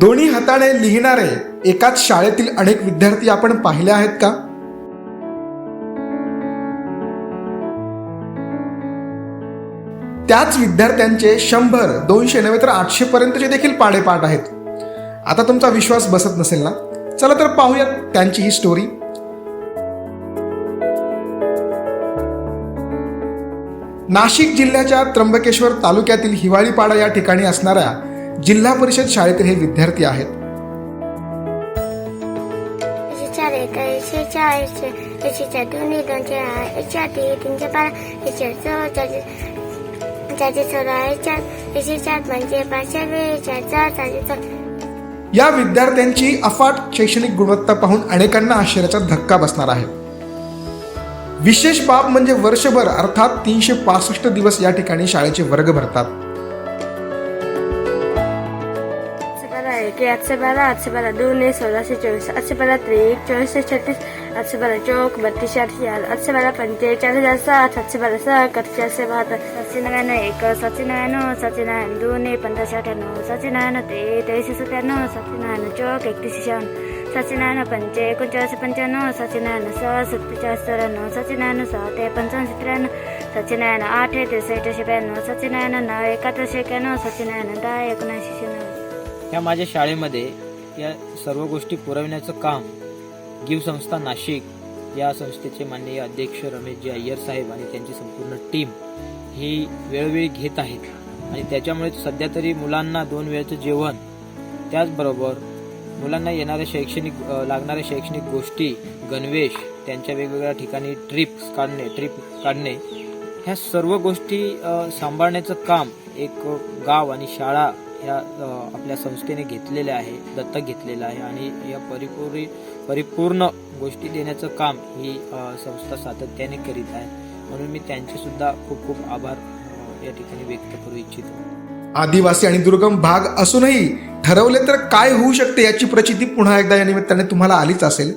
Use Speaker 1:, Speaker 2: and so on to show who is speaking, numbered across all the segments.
Speaker 1: दोन्ही हाताने लिहिणारे एकाच शाळेतील अनेक विद्यार्थी आपण पाहिले आहेत का? त्याच विद्यार्थ्यांचे शंभर दोनशे नव्हे तर आठशे पर्यंतचे देखील पाडेपाठ आहेत. आता तुमचा विश्वास बसत नसेल ना? चला तर पाहूयात त्यांची ही स्टोरी नाशिक जिल्ह्याच्या त्र्यंबकेश्वर तालुक्यातील हिवाळीपाडा या ठिकाणी असणाऱ्या जिल्हा परिषद शाळेतील हे विद्यार्थी आहेत.
Speaker 2: चार चार चार
Speaker 1: या विद्यार्थ्यांची अफाट शैक्षणिक गुणवत्ता पाहून अनेकांना आश्चर्याचा धक्का बसणार आहे. विशेष बाब म्हणजे वर्षभर अर्थात तीनशे पासष्ट दिवस या ठिकाणी शाळेचे वर्ग भरतात.
Speaker 2: Atsebara, Atsebara Dune, Solasi Choice, Atsebara Trick, Choice Chattis, Atsebara Joke, Batishar Yal, Atsebara Pante, Chalida Sat, Atsebara Sat, Katya Sebat, Satinavana Eko, Satinavano, Satinavan Dune, Pantashatano, Satinavano Te, Tesisatano, Satinavano Joke, Ectician, Satinavano Pante, Kunchas Pantano, Satinavano Sa, Satpichastarano, Satinavano Sa, Te Pansan Citrano, Satinavano Arte, Tesita Shibano, Satinavano Nae, Kata Shekano, Satinavano Dae, Kunashishano.
Speaker 3: ह्या माझ्या शाळेमध्ये या सर्व गोष्टी पुरविण्याचं काम give संस्था नाशिक या संस्थेचे माननीय अध्यक्ष रमेशजी अय्यर साहेब आणि त्यांची संपूर्ण टीम ही वेळोवेळी घेत आहेत. आणि त्याच्यामुळे सध्या तरी मुलांना दोन वेळचं जेवण त्याचबरोबर मुलांना येणाऱ्या शैक्षणिक लागणाऱ्या शैक्षणिक गोष्टी गणवेश त्यांच्या वेगवेगळ्या ठिकाणी ट्रिप्स काढणे ट्रिप काढणे ह्या सर्व गोष्टी सांभाळण्याचं काम एक गाव आणि शाळा ह्या आपल्या संस्थेने घेतलेल्या आहे दत्तक घेतलेलं आहे आणि या परिपूर्ण परिपूर्ण गोष्टी देण्याचं काम ही संस्था सातत्याने करीत आहे. म्हणून मी त्यांचे सुद्धा खूप खूप आभार या ठिकाणी व्यक्त करू इच्छितो.
Speaker 1: आदिवासी आणि दुर्गम भाग असूनही ठरवले तर काय होऊ शकते याची प्रचिती पुन्हा एकदा या निमित्ताने तुम्हाला आलीच असेल.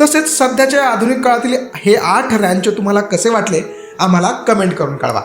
Speaker 1: तसेच सध्याच्या आधुनिक काळातील हे आठ रॅन्च तुम्हाला कसे वाटले आम्हाला कमेंट करून कळवा.